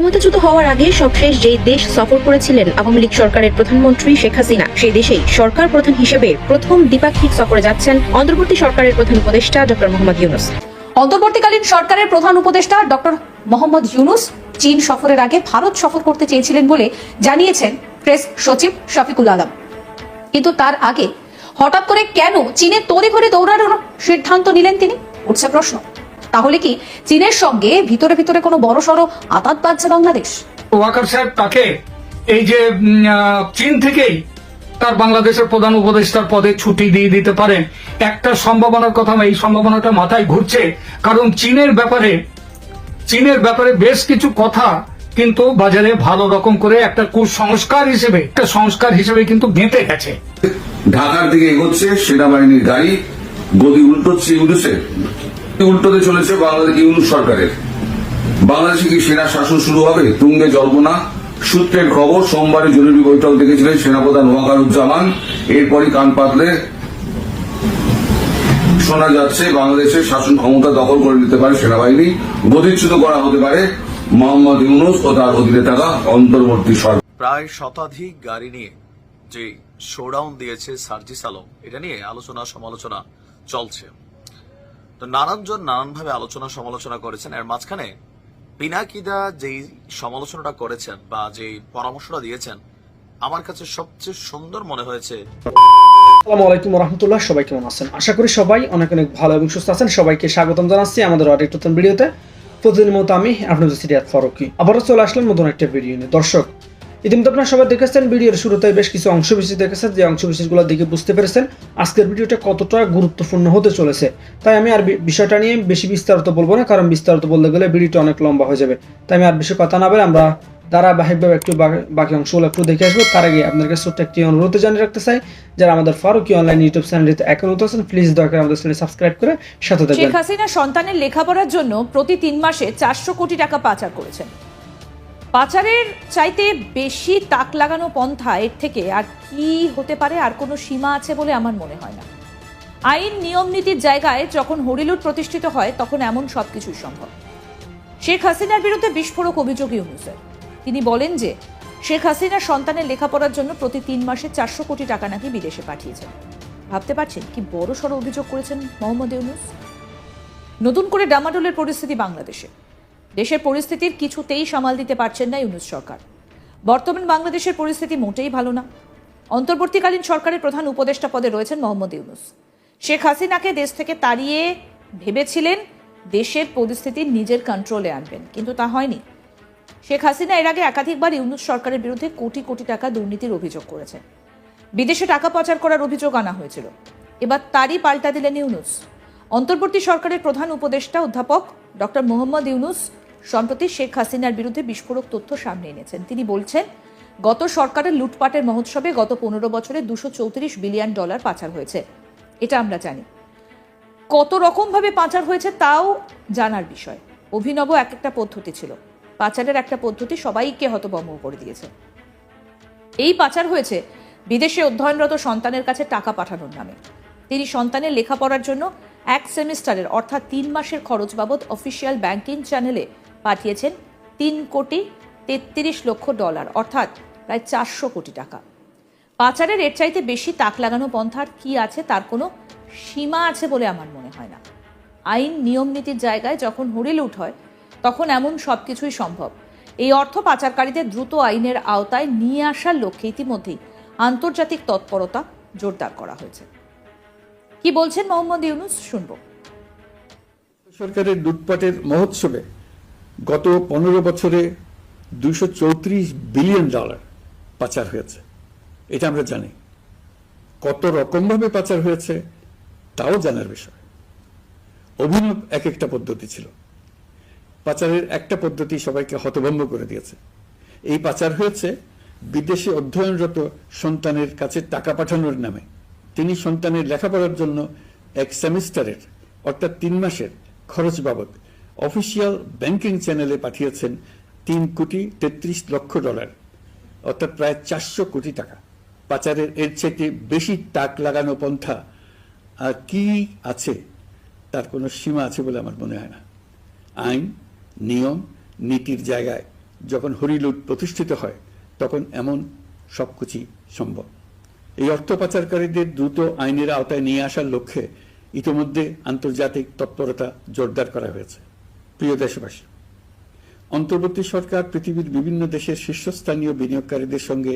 ক্ষমতাচ্যুত হওয়ার আগে সবশেষ যেই দেশ সফর করেছিলেন আওয়ামী লীগ সরকারের প্রধানমন্ত্রী শেখ হাসিনা, সেই দেশেই সরকার প্রধান হিসেবে প্রথম দ্বিপাক্ষিক সফরে যাচ্ছেন অন্তর্বর্তী সরকারের প্রধান উপদেষ্টা ডক্টর মোহাম্মদ ইউনুস। অন্তর্বর্তীকালীন সরকারের প্রধান উপদেষ্টা ডক্টর মোহাম্মদ ইউনুস চীন সফরের আগে ভারত সফর করতে চেয়েছিলেন বলে জানিয়েছেন প্রেস সচিব শফিকুল আলম। কিন্তু তার আগে হঠাৎ করে কেন চীনে তড়ি ঘড়ি দৌড়ানোর সিদ্ধান্ত নিলেন তিনি? উঠছে প্রশ্ন। তাহলে কি চীনের সঙ্গে ভিতরে ভিতরে কোনো বড় সড়ো আতাত বাজছে বাংলাদেশ? ওয়াকার সাহেব তাকে এই যে চীন থেকেই তার বাংলাদেশের প্রধান উপদেষ্টার পদে ছুটি দিয়ে দিতে পারে। একটা সম্ভাবনার কথা এই সম্ভাবনাটা মাথায় ঘুরছে। কারণ চীনের ব্যাপারে চীনের ব্যাপারে বেশ কিছু কথা কিন্তু বাজারে ভালো রকম করে একটা কুসংস্কার হিসেবে একটা সংস্কার হিসেবে কিন্তু গেঁথে গেছে। ঢাকার দিকে এগোচ্ছে সেনাবাহিনীর গাড়ি গদি উল্টোচ্ছে ইউনুসের। উল্টোতে চলেছে বাংলাদেশ ইউনুস সরকারের। বাংলাদেশে কি সেনা শাসন শুরু হবে? তুঙ্গে জল্পনা। সূত্রের খবর, সোমবারে জরুরি বৈঠক দেখেছিলেন সেনাপ্রধান ওয়াকারুজ্জামান। এরপরই কান পাতলে শোনা যাচ্ছে বাংলাদেশের শাসন ক্ষমতা দখল করে নিতে পারে সেনাবাহিনী। গদিচ্যুত করা হতে পারে মোহাম্মদ ইউনুস ও তার অধীনে থাকা অন্তর্বর্তী সরকার। প্রায় শতাধিক গাড়ি নিয়ে যে শোডাউন দিয়েছে সার্জিস আলম, এটা নিয়ে আলোচনা সমালোচনা চলছে। তো নানানজন নানানভাবে আলোচনা সমালোচনা করেছেন। এর মাঝখানে পিনাকিদা যেই সমালোচনাটা করেছেন বা যেই পরামর্শটা দিয়েছেন, আমার কাছে সবচেয়ে সুন্দর মনে হয়েছে। আসসালামু আলাইকুম রহমতুল্লাহ সবাই কেমন আছেন? আশা করি সবাই অনেক অনেক ভালো এবং সুস্থ আছেন। সবাইকে স্বাগতম জানাচ্ছি আমাদের আরেক নতুন ভিডিওতে। প্রতিদিনের মতো আমি আপনাদের সিরিয়াত ফারুকি। আবারও চলে আসলাম নতুন একটা ভিডিও নিয়ে। দর্শক ইতিমধ্যে আপনারা সবাই দেখেছেন, ভিডিওর শুরুতে বেশ কিছু অংশ বিশেষ দেখেছেন। যে অংশ বিশেষগুলো দেখে বুঝতে পেরেছেন, আজকের ভিডিওটা কতটা গুরুত্বপূর্ণ হতে চলেছে। তাই আমি আর বিষয়টা নিয়ে বেশি বিস্তারিত বলব না, কারণ বিস্তারিত বলতে গেলে ভিডিওটা অনেক লম্বা হয়ে যাবে। তাই আমি আর বেশি কথা না বলে আমরা ধারাবাহিকভাবে একটু বাকি অংশগুলো একটু দেখে আসব। তার আগে আপনাদের কাছে ছোট্ট একটি অনুরোধ জানিয়ে রাখতে চাই, যারা আমাদের ফারুকি অনলাইন ইউটিউব চ্যানেলটিতে এখন আছেন প্লিজ দয়া করে আমাদের চ্যানেল সাবস্ক্রাইব করে সাথে শেখ হাসিনা সন্তানের লেখাপড়ার জন্য প্রতি তিন মাসে চারশো কোটি টাকা পাচার করেছেন। পাচারের চাইতে বেশি তাক লাগানো পন্থা এর থেকে আর কি হতে পারে, আর কোনো সীমা আছে বলে আমার মনে হয় না। আইন নিয়ম নীতির জায়গায় যখন হরিলুট প্রতিষ্ঠিত হয়, তখন এমন সবকিছুই সম্ভব। শেখ হাসিনার বিরুদ্ধে বিস্ফোরক অভিযোগ ইউনুসের। তিনি বলেন যে, শেখ হাসিনা সন্তানের লেখাপড়ার জন্য প্রতি তিন মাসে চারশো কোটি টাকা নাকি বিদেশে পাঠিয়েছেন। ভাবতে পারছেন কি বড় সড় অভিযোগ করেছেন মোহাম্মদ ইউনুস? নতুন করে ডামাডোলের পরিস্থিতি বাংলাদেশে। দেশের পরিস্থিতির কিছুতেই সামাল দিতে পারছেন না ইউনুস সরকার। বর্তমান বাংলাদেশের পরিস্থিতি মোটেই ভালো না। অন্তর্বর্তীকালীন সরকারের প্রধান উপদেষ্টা পদে রয়েছেন মোহাম্মদ ইউনুস। শেখ হাসিনাকে দেশ থেকে তাড়িয়ে ভেবেছিলেন দেশের পরিস্থিতি নিজের কন্ট্রোলে আনবেন, কিন্তু তা হয়নি। শেখ হাসিনা এর আগে একাধিকবার ইউনুস সরকারের বিরুদ্ধে কোটি কোটি টাকা দুর্নীতির অভিযোগ করেছেন। বিদেশে টাকা পাচার করার অভিযোগ আনা হয়েছিল। এবার তারই পাল্টা দিলেন ইউনুস। অন্তর্বর্তী সরকারের প্রধান উপদেষ্টা অধ্যাপক ডক্টর মোহাম্মদ ইউনুস সম্প্রতি শেখ হাসিনার বিরুদ্ধে বিস্ফোরক তথ্য সামনে এনেছেন। তিনি বলছেন, গত সরকারের লুটপাটের মহোৎসবে গত পনেরো বছরে দুশো চৌত্রিশ বিলিয়ন ডলার পাচার হয়েছে। এটা আমরা জানি। কত রকমভাবে পাচার হয়েছে তাও জানার বিষয়। অভিনব এক একটা পদ্ধতি ছিল। পাচারের একটা পদ্ধতি সবাইকে হতভম্ব করে দিয়েছে। এই পাচার হয়েছে বিদেশে অধ্যয়নরত সন্তানের কাছে টাকা পাঠানোর নামে। তিনি সন্তানের লেখাপড়ার জন্য এক সেমিস্টারের, অর্থাৎ তিন মাসের খরচ বাবদ অফিসিয়াল ব্যাংকিং চ্যানেলে পাঠিয়েছেন তিন কোটি তেত্রিশ লক্ষ ডলার, অর্থাৎ প্রায় চারশো কোটি টাকা। পাচারের এর চাইতে বেশি তাক লাগানো পন্থার কি আছে তার কোনো সীমা আছে বলে আমার মনে হয় না। আইন, নিয়ম নীতির জায়গায় যখন হরিলুট হয়, তখন এমন সব কিছুই সম্ভব। এই অর্থ পাচারকারীদের দ্রুত আইনের আওতায় নিয়ে আসার লক্ষ্যে ইতিমধ্যেই আন্তর্জাতিক তৎপরতা জোরদার করা হয়েছে। কি বলছেন মোহাম্মদ ইউনুস? শুনব। সরকারের লুটপাটের মহোৎসবে গত পনেরো বছরে চৌত্রিশ বিলিয়ন ডলার পাচার হয়েছে। এটা আমরা জানি। কত রকমভাবে পাচার হয়েছে, তাও জানার বিষয়। অভিনব এক একটা পদ্ধতি ছিল। পাচারের একটা পদ্ধতি সবাইকে হতভম্ব করে দিয়েছে। এই পাচার হয়েছে বিদেশে অধ্যয়নরত সন্তানের কাছে টাকা পাঠানোর নামে। তিনি সন্তানের লেখাপড়ার জন্য এক সেমিস্টারের, অর্থাৎ তিন মাসের, খরচ বাবদ অফিসিয়াল ব্যাংকিং চ্যানেলে পাঠিয়েছেন তিন কোটি তেত্রিশ লক্ষ ডলার, অর্থাৎ প্রায় চারশো কোটি টাকা। পাচারের এর চেয়ে বেশি তাক লাগানো পন্থা আর কি আছে তার কোনো সীমা আছে বলে আমার মনে হয় না। আইন, নিয়ম, নীতির জায়গায় যখন হরিলুট প্রতিষ্ঠিত হয়, তখন এমন সবকিছুই সম্ভব। এই অর্থ পাচারকারীদের দ্রুত আইনের আওতায় নিয়ে আসার লক্ষ্যে ইতিমধ্যে আন্তর্জাতিক তৎপরতা জোরদার করা হয়েছে। প্রিয় দেশবাসী, অন্তর্বর্তী সরকার পৃথিবীর বিভিন্ন দেশের শীর্ষস্থানীয় বিনিয়োগকারীদের সঙ্গে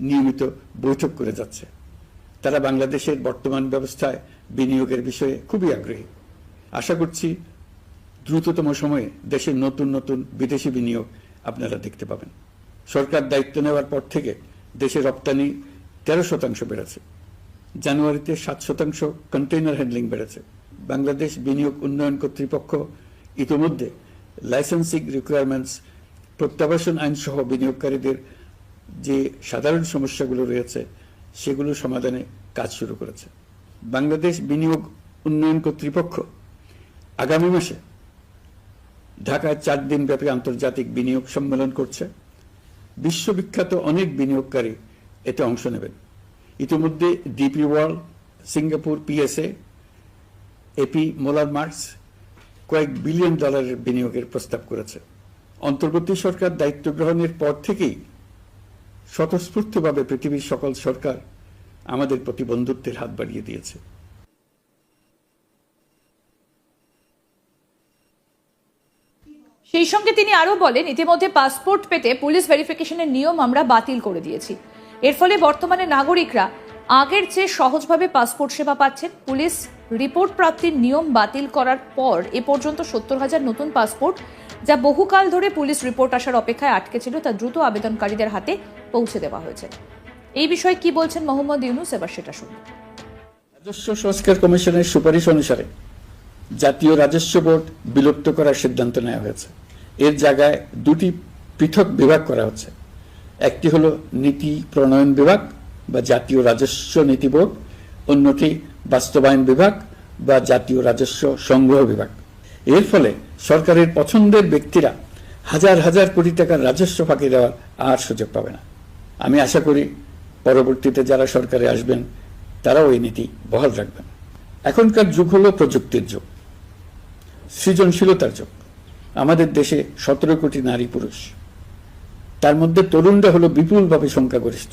নিয়মিত বৈঠক করে যাচ্ছে। তারা বাংলাদেশের বর্তমান ব্যবস্থায় বিনিয়োগের বিষয়ে খুবই আগ্রহী। আশা করছি দ্রুততম সময়ে দেশের নতুন নতুন বিদেশি বিনিয়োগ আপনারা দেখতে পাবেন। সরকার দায়িত্ব নেওয়ার পর থেকে দেশের রপ্তানি তেরো শতাংশ বেড়েছে। জানুয়ারিতে সাত শতাংশ কন্টেইনার হ্যান্ডলিং বেড়েছে। বাংলাদেশ বিনিয়োগ উন্নয়ন কর্তৃপক্ষ ইতিমধ্যে লাইসেন্সিং রিকোয়ারমেন্টস প্রত্যাবাসন আইন সহ বিনিয়োগকারীদের যে সাধারণ সমস্যাগুলো রয়েছে, সেগুলো সমাধানে কাজ শুরু করেছে। বাংলাদেশ বিনিয়োগ উন্নয়ন কর্তৃপক্ষ আগামী মাসে ঢাকায় চার দিন ব্যাপী আন্তর্জাতিক বিনিয়োগ সম্মেলন করছে। বিশ্ববিখ্যাত অনেক বিনিয়োগকারী এতে অংশ নেবেন। ইতিমধ্যে DP World, Singapore, PSA AP Moller Maersk কয়েক বিলিয়ন ডলারের বিনিয়োগের প্রস্তাব করেছে। অন্তর্বর্তী সরকার দায়িত্ব গ্রহণের পর থেকেই স্বতঃস্ফূর্তভাবে পৃথিবীর সকল সরকার আমাদের প্রতি বন্ধুত্বের হাত বাড়িয়ে দিয়েছে। সেই সঙ্গে তিনি আরও বলেন, ইতিমধ্যে পাসপোর্ট পেতে পুলিশ ভেরিফিকেশনের নিয়ম আমরা বাতিল করে দিয়েছি। এর ফলে বর্তমানে নাগরিকরা আগের চেয়ে সহজভাবে পাসপোর্ট সেবা পাচ্ছেন পুলিশ। রিপোর্ট প্রাপ্তির নিয়ম বাতিল করার পর এ পর্যন্ত সত্তর হাজার নতুন পাসপোর্ট, যা বহুকাল ধরে পুলিশ রিপোর্ট আসার অপেক্ষায় আটকে ছিল তা দ্রুত আবেদনকারীদের হাতে পৌঁছে দেওয়া হয়েছে। এই বিষয়ে কি বলছেন মোহাম্মদ ইউনুস? এবার সেটা শুনুন। রাজস্ব সংস্কার কমিশনের সুপারিশ অনুসারে জাতীয় রাজস্ব বোর্ড বিলুপ্ত করার সিদ্ধান্ত নেওয়া হয়েছে। এর জায়গায় দুটি পৃথক বিভাগ করা হচ্ছে। একটি হলো নীতি প্রণয়ন বিভাগ বা জাতীয় রাজস্ব নীতি বোর্ড, অন্যটি বাস্তবায়ন বিভাগ বা জাতীয় রাজস্ব সংগ্রহ বিভাগ। এর ফলে সরকারের পছন্দের ব্যক্তিরা হাজার হাজার কোটি টাকার রাজস্ব ফাঁকি দেওয়ার আর সুযোগ পাবে না। আমি আশা করি পরবর্তীতে যারা সরকারে আসবেন, তারাও এই নীতি বহাল রাখবেন। এখনকার যুগ হলো প্রযুক্তির যুগ, সৃজনশীলতার যুগ। আমাদের দেশে সতেরো কোটি নারী পুরুষ। তার মধ্যে তরুণরা হলো বিপুলভাবে সংখ্যাগরিষ্ঠ।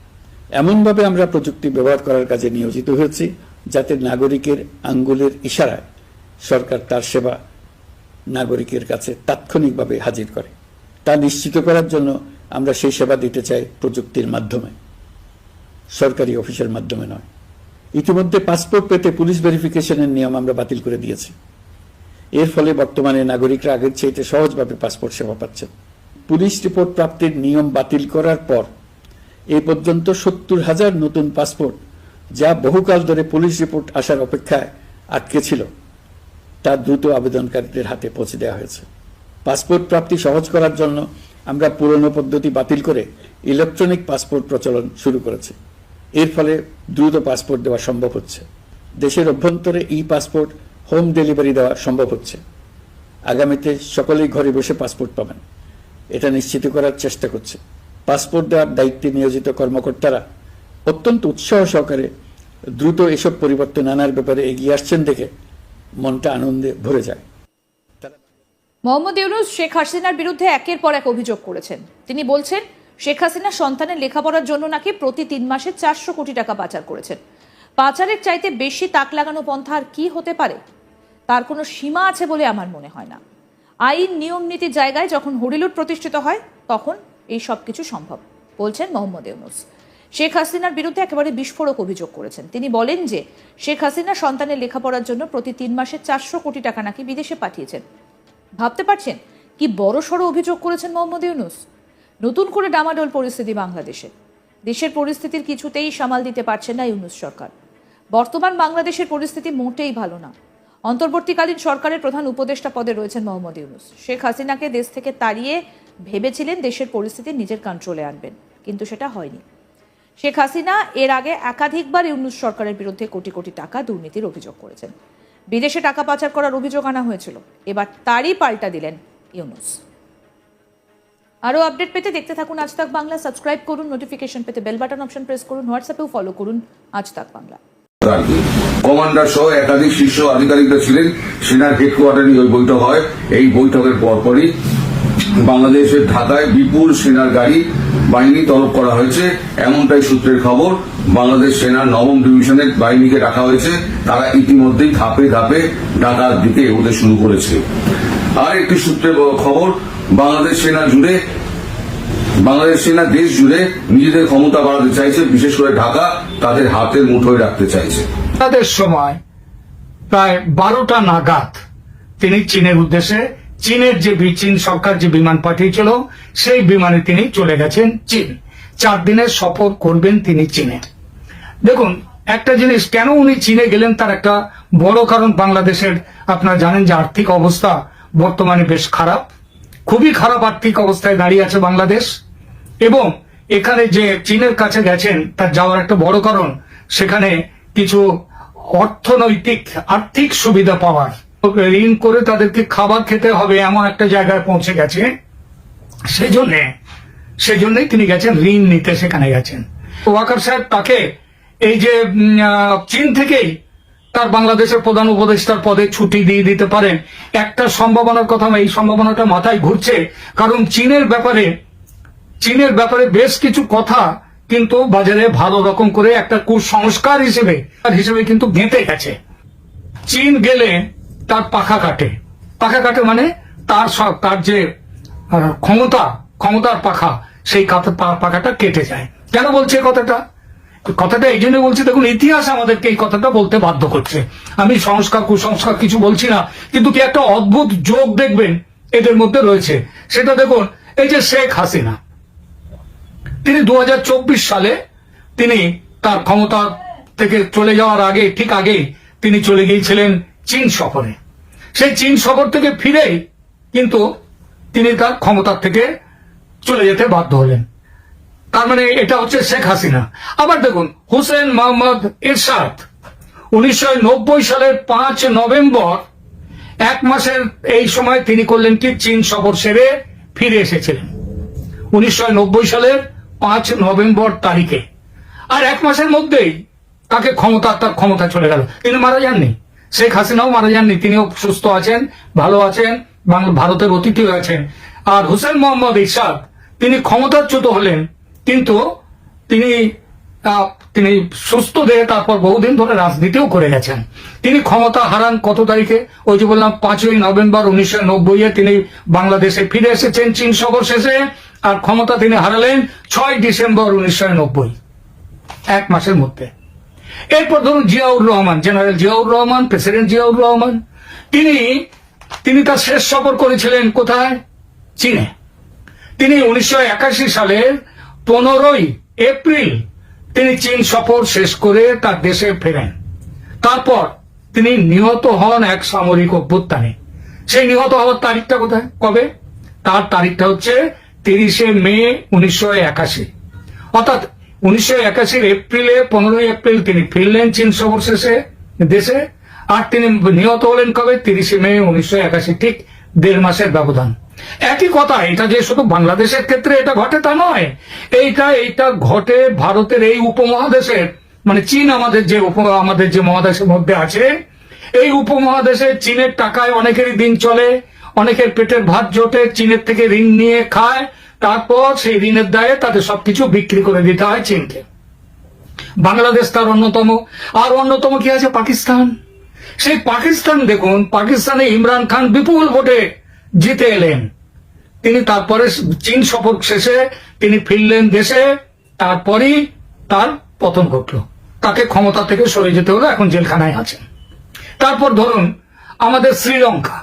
এমনভাবে আমরা প্রযুক্তি ব্যবহার করার কাজে নিয়োজিত হয়েছি যাতে নাগরিকের আঙ্গুলের ইশারায় সরকার তার সেবা নাগরিকের কাছে তাৎক্ষণিকভাবে হাজির করে। তা নিশ্চিত করার জন্য আমরা সেই সেবা দিতে চাই প্রযুক্তির মাধ্যমে। সরকারি অফিসের মাধ্যমে নয়। ইতিমধ্যে পাসপোর্ট পেতে পুলিশ ভেরিফিকেশনের নিয়ম আমরা বাতিল করে দিয়েছি। এর ফলে বর্তমানে নাগরিকরা আগের চাইতে সহজভাবে পাসপোর্ট সেবা পাচ্ছেন। পুলিশ রিপোর্ট প্রাপ্তির নিয়ম বাতিল করার পর এই পর্যন্ত সত্তর হাজার নতুন পাসপোর্ট, যা বহুকাল ধরে পুলিশ রিপোর্ট আসার অপেক্ষায় আটকে ছিল। তা দ্রুত আবেদনকারীদের হাতে পৌঁছে দেওয়া হয়েছে। পাসপোর্ট প্রাপ্তি সহজ করার জন্য আমরা পুরনো পদ্ধতি বাতিল করে ইলেকট্রনিক পাসপোর্ট প্রচলন শুরু করেছি। এর ফলে দ্রুত পাসপোর্ট দেওয়া সম্ভব হচ্ছে। দেশের অভ্যন্তরে ই পাসপোর্ট হোম ডেলিভারি দেওয়া সম্ভব হচ্ছে। আগামীতে সকলেই ঘরে বসে পাসপোর্ট পাবেন। এটা নিশ্চিত করার চেষ্টা করছে। পাসপোর্ট দেওয়ার দায়িত্বে নিয়োজিত কর্মকর্তারা অত্যন্ত উৎসাহ সহকারে দ্রুত এসব পরিবর্তন আনার ব্যাপারে এগিয়ে আসছেন দেখে মনটা আনন্দে ভরে যায়। মোহাম্মদ ইউনুস শেখ হাসিনার বিরুদ্ধে একের পর এক অভিযোগ করেছেন। তিনি বলছেন, শেখ হাসিনা সন্তানের লেখাপড়ার জন্য নাকি প্রতি তিন মাসে চারশো কোটি টাকা পাচার করেছেন। পাচারের চাইতে বেশি তাক লাগানো পন্থা আর কি হতে পারে? তার কোনো সীমা আছে বলে আমার মনে হয় না। আইন নিয়ম নীতির জায়গায় যখন হরিলুট প্রতিষ্ঠিত হয়, তখন এই সব কিছু সম্ভব, বলছেন মোহাম্মদ ইউনুস। শেখ হাসিনার বিরুদ্ধে একেবারে বিস্ফোরক অভিযোগ করেছেন। তিনি বলেন যে, শেখ হাসিনা সন্তানের লেখাপড়ার জন্য প্রতি তিন মাসে চারশো কোটি টাকা নাকি বিদেশে পাঠিয়েছেন। ভাবতে পারছেন? কি বড় সড়ো অভিযোগ করেছেন মোহাম্মদ ইউনুস? নতুন করে ডামাডোল পরিস্থিতি বাংলাদেশে। দেশের পরিস্থিতির কিছুতেই সামাল দিতে পারছে না ইউনুস সরকার। বর্তমান বাংলাদেশের পরিস্থিতি মোটেই ভালো না। অন্তর্বর্তীকালীন সরকারের প্রধান উপদেষ্টা পদে রয়েছেন মোহাম্মদ ইউনুস। শেখ হাসিনাকে দেশ থেকে তাড়িয়ে ভেবেছিলেন দেশের পরিস্থিতি নিজের কন্ট্রোলে আনবেন, কিন্তু সেটা হয়নি। শেখ হাসিনা এর আগে একাধিকবার ইউনুস সরকারের বিরুদ্ধে কোটি কোটি টাকা দুর্নীতির অভিযোগ করেছেন। বিদেশে টাকা পাচার করার অভিযোগ আনা হয়েছিল। এবার তারই পাল্টা দিলেন ইউনুস। আরও আপডেট পেতে দেখতে থাকুন আজ তাক বাংলা। সাবস্ক্রাইব করুন নোটিফিকেশন পেতে বেল বাটন অপশন প্রেস করুন হোয়াটসঅ্যাপেও ফলো করুন আজ তাক বাংলা। কমান্ডার সহ একাধিক শীর্ষ আধিকারিকরা ছিলেন। সেনার হেডকোয়ার্টারে ওই বৈঠক হয়। এই বৈঠকের পরপরই বাংলাদেশের ঢাকায় বিপুল সেনার গাড়ি, বাহিনী তলব করা হয়েছে। এমনটাই সূত্রের খবর, বাংলাদেশ সেনার নবম ডিভিশনের বাহিনীকে রাখা হয়েছে। তারা ইতিমধ্যেই ধাপে ধাপে ঢাকার দিকে এগোতে শুরু করেছে। আর একটি সূত্রের খবর, বাংলাদেশ সেনা জুড়ে, বাংলাদেশ সেনা দেশ জুড়ে নিজেদের ক্ষমতা বাড়াতে চাইছে, বিশেষ করে ঢাকা তাদের হাতের মুঠোয় রাখতে চাইছে। তাদের সময় প্রায় বারোটা নাগাদ তিনি চীনের উদ্দেশ্যে চীনের যে চীন সরকার যে বিমান পাঠিয়েছিল, সেই বিমানে তিনি চলে গেছেন চীন। চার দিনের সফর করবেন তিনি চীনে। দেখুন, একটা জিনিস, কেন উনি চীনে গেলেন তার একটা বড় কারণ বাংলাদেশের, আপনারা জানেন যে আর্থিক অবস্থা বর্তমানে বেশ খারাপ। খুবই খারাপ আর্থিক অবস্থায় দাঁড়িয়ে আছে বাংলাদেশ। এবং এখানে যে চীনের কাছে গেছেন, তার যাওয়ার একটা বড় কারণ, সেখানে কিছু অর্থনৈতিক আর্থিক সুবিধা পাওয়ার। ঋণ করে তাদেরকে খাবার খেতে হবে এমন একটা জায়গায় পৌঁছে গেছে। সেজন্য, সেজন্যই তিনি গেছেন, ঋণ নিতে সেখানে গেছেন। ওয়াকার সাহেব তাকে এই যে চীন থেকেই তার বাংলাদেশের প্রধান উপদেষ্টার পদে ছুটি দিয়ে দিতে পারেন, একটা সম্ভাবনার কথা এই সম্ভাবনাটা মাথায় ঘুরছে। কারণ চীনের ব্যাপারে চীনের ব্যাপারে বেশ কিছু কথা কিন্তু বাজারে ভালো রকম করে একটা কুসংস্কার হিসেবে হিসেবে কিন্তু গেঁথে গেছে। চীন গেলে তার পাখা কাটে। পাখা কাটে মানে তার সব তার যে ক্ষমতা, ক্ষমতার পাখা, সেই পাখাটা কেটে যায়। কেন বলছে কথাটা? কথাটা এই জন্য বলছি, দেখুন, ইতিহাস আমাদেরকে এই কথাটা বলতে বাধ্য করছে। আমি সংস্কার, কুসংস্কার কিছু বলছি না, কিন্তু কি একটা অদ্ভুত যোগ দেখবেন এদের মধ্যে রয়েছে। সেটা দেখুন, এই যে শেখ হাসিনা, তিনি দু হাজার চব্বিশ সালে তিনি তার ক্ষমতা থেকে চলে যাওয়ার আগে, ঠিক আগে তিনি চলে গিয়েছিলেন চীন সফরে। সেই চীন সফর থেকে ফিরেই কিন্তু তিনি তার ক্ষমতার থেকে চলে যেতে বাধ্য হলেন। তার মানে এটা হচ্ছে শেখ হাসিনা। আবার দেখুন, হুসেন মোহাম্মদ এরশাদ, উনিশশো নব্বই সালের পাঁচ নভেম্বর, এক মাসের এই সময় তিনি করলেন কি? চীন সফর সেরে ফিরে এসেছিলেন। উনিশশো নব্বই সালের পাঁচ নভেম্বর তারিখে। আর এক মাসের মধ্যেই তাকে ক্ষমতা, তার ক্ষমতা চলে গেল। তিনি মারা যাননি। শেখ হাসিনাও মারা যাননি তিনিও সুস্থ আছেন, ভালো আছেন ভারতের অতিথি আছেন। আর হুসেন মোহাম্মদ ইরশাদ, তিনি ক্ষমতাচ্যুত হলেন, কিন্তু তিনি তিনি সুস্থ দেহে তারপর বহুদিন ধরে রাজনীতিও করে গেছেন। তিনি ক্ষমতা হারান কত তারিখে? ওই যে বললাম, পাঁচই নভেম্বর উনিশশো নব্বই তিনি বাংলাদেশে ফিরে এসেছেন, চীন সফর শেষে, আর ক্ষমতা তিনি হারালেন ছয় ডিসেম্বর উনিশশো নব্বই। এক মাসের মধ্যে। এরপর ধরুন জিয়াউর রহমান, জেনারেল জিয়াউর রহমান, প্রেসিডেন্ট জিয়াউর রহমান, তিনি তিনি তার শেষ সফর করেছিলেন কোথায়? চীনে। তিনি উনিশশো একাশি সালের পনেরোই এপ্রিল তিনি চীন সফর শেষ করে তার দেশে ফেরেন। তারপর তিনি নিহত হন এক সামরিক অভ্যুত্থানে। সেই নিহত হওয়ার তারিখটা কোথায়? কবে? তার তারিখটা হচ্ছে তিরিশে মে উনিশশো একাশি। অর্থাৎ উনিশশো একাশির এপ্রিলে, পনেরোই এপ্রিল তিনি ফিরলেন চীন সফর শেষে দেশে, আর তিনি নিহত হলেন কবে? তিরিশে মে উনিশশো একাশি, ঠিক দেড় মাসের ব্যবধান। একই কথা, এটা যে শুধু বাংলাদেশের ক্ষেত্রে এটা ঘটে তা নয়, এইটা এইটা ঘটে ভারতের এই উপমহাদেশের মানে চীন আমাদের যে উপ, আমাদের যে মহাদেশের মধ্যে আছে, এই উপমহাদেশে চীনের টাকায় অনেকেরই দিন চলে, অনেকের পেটের ভাত জোটে, চীনের থেকে ঋণ নিয়ে খায় তারপর সেই ঋণের দায়ে তাদের সবকিছু বিক্রি করে দিতে হয় চীনকে। বাংলাদেশ তার অন্যতম, আর অন্যতম কি আছে? পাকিস্তান। সেই পাকিস্তান দেখুন, পাকিস্তানে ইমরান খান বিপুল ভোটে জিতে এলেন। তিনি তারপরে চীন সফর শেষে তিনি ফিরলেন দেশে, তারপরই তার পতন ঘটল। তাকে ক্ষমতা থেকে সরে যেতে হলো এখন জেলখানায় আছেন। তারপর ধরুন, আমাদের শ্রীলঙ্কা।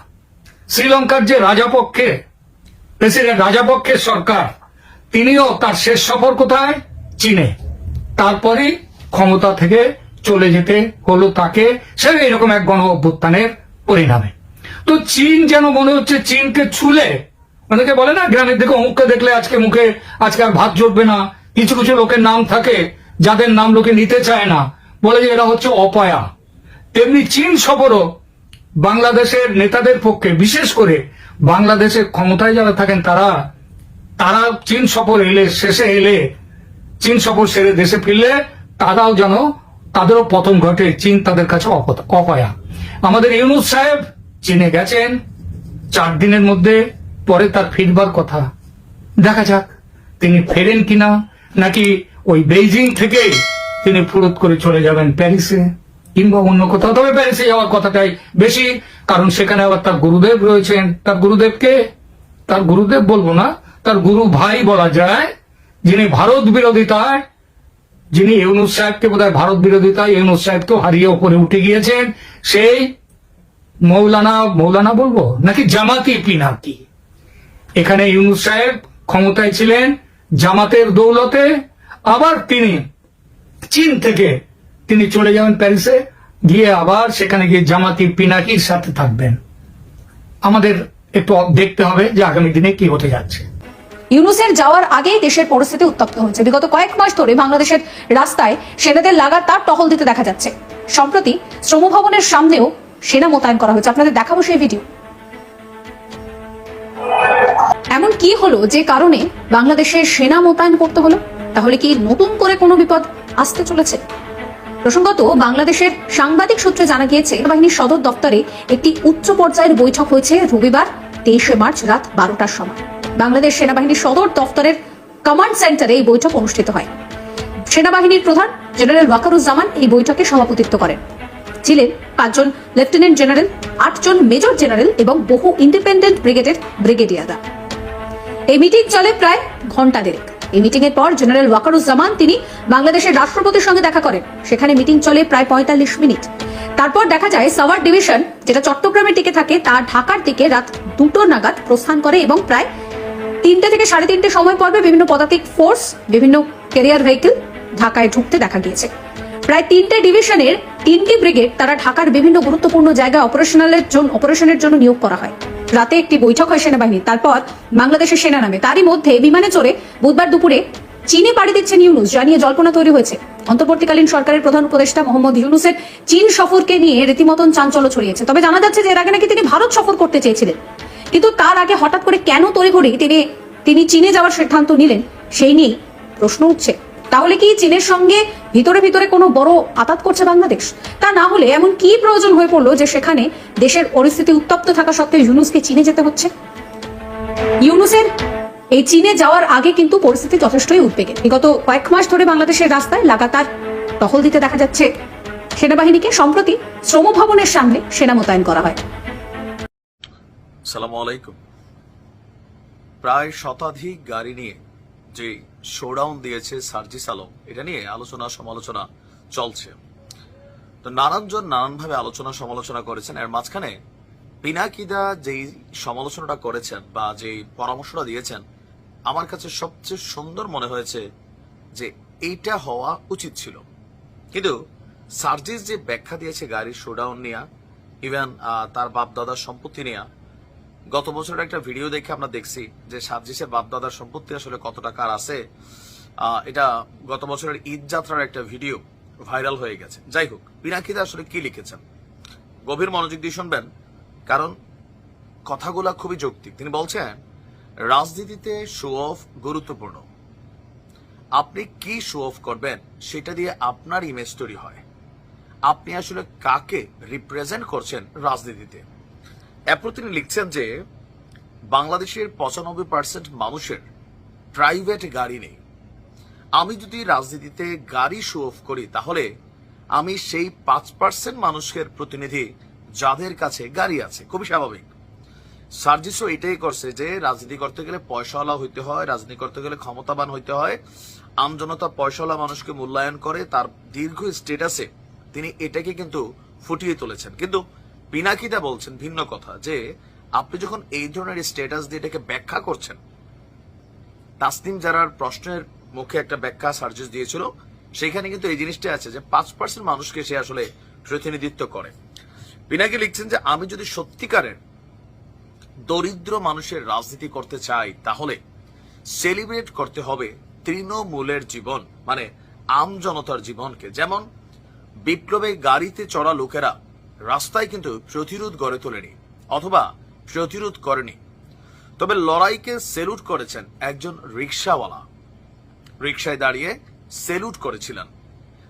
শ্রীলঙ্কার যে রাজাপক্ষে প্রেসিডেন্ট রাজাপক্ষের সরকার, তিনিও তার শেষ সফর কোথায়? চীনে। তারপরে ক্ষমতা থেকে চলে যেতে হলো তাকে সে এরকম এক গণ অভ্যুত্থানের পরিণামে। তো চীন যেন মনে হচ্ছে চীনকে ছুলে, অনেকে বলে না গ্রামের দিকে অমুককে দেখলে আজকে মুখে, আজকে আর ভাত জুটবে না, কিছু কিছু লোকের নাম থাকে যাদের নাম লোকে নিতে চায় না, বলে যে এরা হচ্ছে অপয়া। তেমনি চীন সফরও বাংলাদেশের নেতাদের পক্ষে বিশেষ করে বাংলাদেশের ক্ষমতায় যারা থাকেন, তারা তারা চীন সফর এলে, শেষে এলে, চীন সফর সেরে দেশে ফিরলে, তারাও যেন তাদেরও পতন ঘটে, চীন তাদের কাছে অপয়া। আমাদের ইউনুস সাহেব চীনে গেছেন, চার দিনের মধ্যে পরে তার ফিরবার কথা। দেখা যাক, তিনি ফেরেন কিনা, নাকি ওই বেইজিং থেকে তিনি ফুরত করে চলে যাবেন প্যারিসে। কিংবা অন্য কোথাও। তবে প্যারিসে যাওয়ার কথাটাই বেশি, কারণ সেখানে আবার তার গুরুদেব রয়েছেন। তার গুরুদেবকে, তার গুরুদেব বলব না, তার গুরু ভাই বলা যায়, যিনি ভারত বিরোধিতায়, যিনি ইউনুস সাহেবকে বোধহয় ভারত বিরোধিতায়, ইউনুস সাহেবকে হারিয়ে ওপরে উঠে গিয়েছেন, সেই মৌলানা মৌলানা বলব? নাকি জামাতি পিনাকি? এখানে ইউনুস সাহেব ক্ষমতায় ছিলেন, জামাতের দৌলতে, আবার তিনি চীন থেকে তিনি চলে যাবেন প্যারিসে, গিয়ে আবার সেখানে গিয়ে জামাতি পিনাকির সাথে থাকবেন। আমাদের একটু দেখতে হবে যে আগামী দিনে কি হতে যাচ্ছে। ইউনুসের যাওয়ার আগেই দেশের পরিস্থিতি উত্তপ্ত হচ্ছে। বিগত কয়েক মাস ধরে বাংলাদেশের রাস্তায় সেনাদের লাগাতার টহল দিতে দেখা যাচ্ছে। সম্প্রতি শ্রম ভবনের সামনেও সেনা মোতায়েন করা হয়েছে। আপনাদের দেখাবো সেই ভিডিও। এমন কি হলো যে কারণে বাংলাদেশে সেনা মোতায়েন করতে হলো? তাহলে কি নতুন করে কোনো বিপদ আসতে চলেছে? প্রসঙ্গত, বাংলাদেশের সাংবাদিক সূত্রে জানা গিয়েছে বাহিনীর সদর দপ্তরে একটি উচ্চ পর্যায়ের বৈঠক হয়েছে রবিবার, তেইশে মার্চ রাত বারোটার সময়। বাংলাদেশ সেনাবাহিনীর সদর দপ্তরের কমান্ড সেন্টারে এই বৈঠক অনুষ্ঠিত হয়। সেনাবাহিনীর প্রধান জেনারেল ওয়াকারুজ্জামান এই বৈঠকে সভাপতিত্ব করেন। ছিলেন পাঁচজন লেফটেন্যান্ট জেনারেল, আটজন মেজর জেনারেল এবং বহু ইন্ডিপেন্ডেন্ট ব্রিগেডের ব্রিগেডিয়াররা। এই মিটিং চলে প্রায় ঘণ্টা দেড়েক। এই মিটিং এর পর জেনারেল ওয়াকারুজ্জামান তিনি বাংলাদেশের রাষ্ট্রপতির সঙ্গে দেখা করেন। সেখানে মিটিং চলে প্রায় পঁয়তাল্লিশ মিনিট। তারপর দেখা যায় সাওয়ার ডিভিশন যেটা চট্টগ্রামের দিকে থাকে তা ঢাকার দিকে রাত দুটো নাগাদ প্রস্থান করে এবং প্রায় তিনটে থেকে সাড়ে তিনটে সময় পর্বে বিভিন্ন পদাতিক ফোর্স বিভিন্ন ক্যারিয়ার ভেহিকেল ঢাকায় ঢুকতে দেখা গিয়েছে। প্রায় তিনটে ডিভিশনের তিনটি ব্রিগেড তারা ঢাকার বিভিন্ন গুরুত্বপূর্ণ জায়গায় অপারেশনালের জন্য অপারেশনের জন্য নিয়োগ করা হয়। রাতে একটি বৈঠক হয় সেনাবাহিনীর। তারপর বাংলাদেশের সেনা নামে। তারই মধ্যে বিমানে চড়ে বুধবার দুপুরে চীনে পাড়ি দিচ্ছেন ইউনুস, যা নিয়ে জল্পনা তৈরি হয়েছে। অন্তর্বর্তীকালীন সরকারের প্রধান উপদেষ্টা মোহাম্মদ ইউনুসের চীন সফরকে নিয়ে রীতিমতন চাঞ্চল্য ছড়িয়েছে। তবে জানা যাচ্ছে যে এর আগে নাকি তিনি ভারত সফর করতে চেয়েছিলেন। কিন্তু তার আগে হঠাৎ করে কেন তড়িঘড়ি তিনি তিনি চীনে যাওয়ার সিদ্ধান্ত নিলেন, সেই নিয়ে প্রশ্ন উঠছে। তাহলে কি চীনের সঙ্গে ভিতরে ভিতরে কোনো বড় আতাত করছে বাংলাদেশ? তা না হলে এমন কি প্রয়োজন হয়ে পড়ল যে সেখানে দেশের পরিস্থিতি উত্তপ্ত থাকা সত্ত্বেও ইউনুসকে চীনে যেতে হচ্ছে? ইউনুসের এই চীনে যাওয়ার আগে কিন্তু পরিস্থিতি যথেষ্টই উদ্বেগে। বিগত কয়েক মাস ধরে বাংলাদেশের রাস্তায় লাগাতার টহল দিতে দেখা যাচ্ছে। সেনাবাহিনীকে সম্প্রতি শ্রম ভবনের সামনে সেনা মোতায়েন করা হয়। সালাম আলাইকুম। প্রায় শতাধিক গাড়ি নিয়ে যে শোডাউন দিয়েছে সার্জিস আলম, এটা নিয়ে আলোচনা সমালোচনা চলছে। তো নানানজন নানানভাবে আলোচনা সমালোচনা করেছেন, এর মাঝখানে পিনাকিদা যেই সমালোচনাটা করেছেন বা যে পরামর্শটা দিয়েছেন, আমার কাছে সবচেয়ে সুন্দর মনে হয়েছে যে এইটা হওয়া উচিত ছিল। কিন্তু সার্জিস যে ব্যাখ্যা দিয়েছে গাড়ির শোডাউন নিয়ে ইভেন তার বাপ দাদার সম্পত্তি নিয়ে গত বছরের একটা ভিডিও দেখে আমরা দেখছি যে সার্জিসের বাপ দাদার সম্পত্তি আসলে কত টাকার আছে। এটা গত বছরের ঈদ যাত্রার একটা ভিডিও ভাইরাল হয়ে গেছে। যাই হোক পিনাকিদা আসলে কি লিখেছেন? গভীর মনোযোগ দিয়ে শুনবেন, কারণ কথাগুলা খুবই যৌক্তিক। তিনি বলছেন, রাজনীতিতে শো অফ গুরুত্বপূর্ণ। আপনি কি শো অফ করবেন সেটা দিয়ে আপনার ইমেজ তৈরি হয়। আপনি আসলে কাকে রিপ্রেজেন্ট করছেন রাজনীতিতে? এরপর তিনি লিখছেন যে, বাংলাদেশের পঁচানব্বই পার্সেন্ট মানুষের প্রাইভেট গাড়ি নেই। আমি যদি রাজনীতিতে গাড়ি শো অফ করি, তাহলে আমি সেই পাঁচ পার্সেন্ট মানুষের প্রতিনিধি যাদের কাছে গাড়ি আছে, খুবই স্বাভাবিক। সার্জিসও এটাই করছে যে, রাজনীতি করতে গেলে পয়সাওয়ালা হইতে হয়, রাজনীতি করতে গেলে ক্ষমতাবান হইতে হয়। আমজনতা পয়সাওয়ালা মানুষকে মূল্যায়ন করে, তার দীর্ঘ স্টেটাসে তিনি এটাকে কিন্তু ফুটিয়ে তুলেছেন। কিন্তু পিনাকিদা বলছেন ভিন্ন কথা, যে আপনি যখন এই ধরনের স্টেটাস দিয়ে এটাকে ব্যাখ্যা করছেন, তাসনিম জারার প্রশ্নের মুখে একটা ব্যাখ্যা সার্জেস দিয়েছিল, সেখানে কিন্তু এই জিনিসটা আছে যে পাঁচ পার্সেন্ট মানুষকে সে আসলে প্রতিনিধিত্ব করে। পিনাকি লিখছেন যে আমি যদি সত্যিকারের দরিদ্র মানুষের রাজনীতি করতে চাই, তাহলে সেলিব্রেট করতে হবে তৃণমূলের জীবন মানে আম জনতার জীবনকে। যেমন বিপ্লবে গাড়িতে চড়া লোকেরা রাস্তায় কিন্তু প্রতিরোধ গড়ে তোলেনি, অথবা প্রতিরোধ করেনি। তবে লড়াইকে সেলুট করেছেন একজন রিক্সাওয়ালা রিক্সায় দাঁড়িয়ে সেলুট করেছিলেন।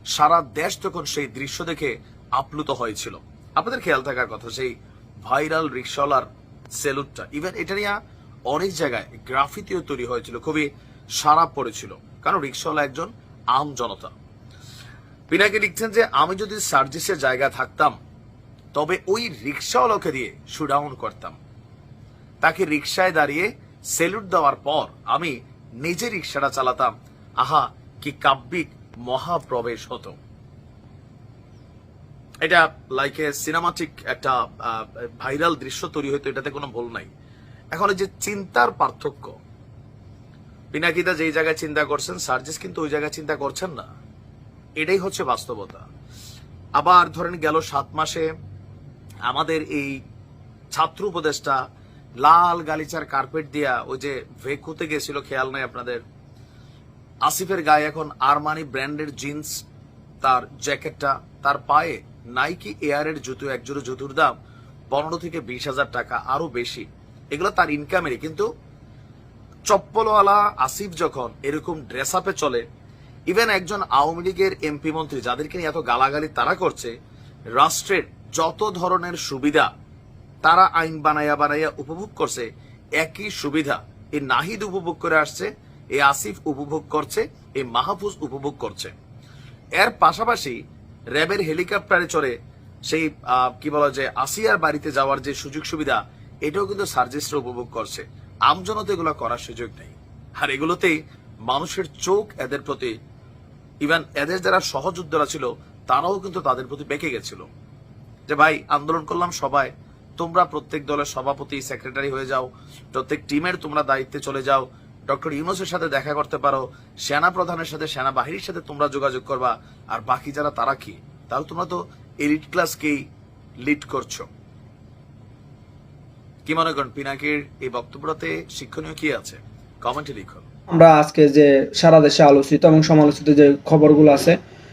সারা দেশ তখন সেই দৃশ্য দেখে আপ্লুত হয়েছিল। আপনাদের খেয়াল থাকার কথা, সেই ভাইরাল রিক্সাওয়ালার সেলুটটা। ইভেন এটা নিয়ে অনেক জায়গায় গ্রাফিতিও তৈরি হয়েছিল, খুবই সারা পড়েছিল, কারণ রিক্সাওয়ালা একজন আম জনতা। পিনাকি লিখছেন যে, আমি যদি সার্জিসের জায়গা থাকতাম তবে ওই রিক্সাওয়ালাকে দিয়ে শুডাউন করতাম। তাকে রিক্সায় দাঁড়িয়ে সেলুট দেওয়ার পর আমি নিজে রিক্সাটা চালাতাম। আহা, কি কাব্যিক মহাপ্রবেশ হতো। এটা লাইক এ সিনেমাটিক একটা ভাইরাল দৃশ্য তৈরি হতো, এটাতে কোনো ভুল নাই। এখন যে চিন্তার পার্থক্য, পিনাকিদা যেই জায়গায় চিন্তা করছেন, সার্জিস কিন্তু ওই জায়গায় চিন্তা করছেন না। এটাই হচ্ছে বাস্তবতা। আবার ধরেন গেল সাত মাসে আমাদের এই ছাত্র উপদেশটা লাল গালিচার কার্পেট দিয়া ওই যে ভেকুতে গেছিল, খেয়াল নাই আপনাদের? আসিফের গায়ে এখন আরমানি ব্র্যান্ডের জিন্স, তার জ্যাকেটটা, তার পায়ে নাইকি এয়ারের জুতো একজোড়ো জুতোর দাম পনেরো থেকে বিশ হাজার টাকা আরও বেশি। এগুলো তার ইনকামেরই কিন্তু চপ্পলওয়ালা আসিফ যখন এরকম ড্রেস আপে চলে ইভেন একজন আওয়ামী লীগের এমপি মন্ত্রী, যাদেরকে নিয়ে এত গালাগালি তারা করছে, রাষ্ট্রের যত ধরনের সুবিধা তারা আইন বানাইয়া বানাইয়া উপভোগ করছে, একই সুবিধা এই নাহিদ উপভোগ করে আসছে, এই আসিফ উপভোগ করছে, এই মাহফুজ উপভোগ করছে। এর পাশাপাশি র্যাবের হেলিকপ্টারে চড়ে সেই কি বলা যায়, আসিয়ার বাড়িতে যাওয়ার যে সুযোগ সুবিধা, এটাও কিন্তু সার্জিসরা উপভোগ করছে। আমজনতা এগুলো করার সুযোগ নেই। আর এগুলোতেই মানুষের চোখ এদের প্রতি ইভেন এদের যারা সহযোদ্ধারা ছিল, তারাও কিন্তু তাদের প্রতি বেঁকে গেছিল। যে ভাই, আন্দোলন করলাম সবাই। তোমরা প্রত্যেক দলের সভাপতি সেক্রেটারি হয়ে যাও, প্রত্যেক টিমের তোমরা দায়িত্বে চলে যাও। ডক্টর ইউনুসের সাথে দেখা করতে পারো সেনা প্রধানের সাথে সেনা বাহিনীর সাথে তোমরা যোগাযোগ করবা। আর বাকি যারা, তারা কি? তাহলে তোমরা তো এলিট ক্লাসকেই লিড করছ। কি মনে করেন, পিনাকির এই বক্তব্যটাতে শিক্ষণীয় কি আছে? কমেন্টে লিখুন। আমরা আজকে যে সারা দেশে আলোচিত এবং সমালোচিত যে খবরগুলো আছে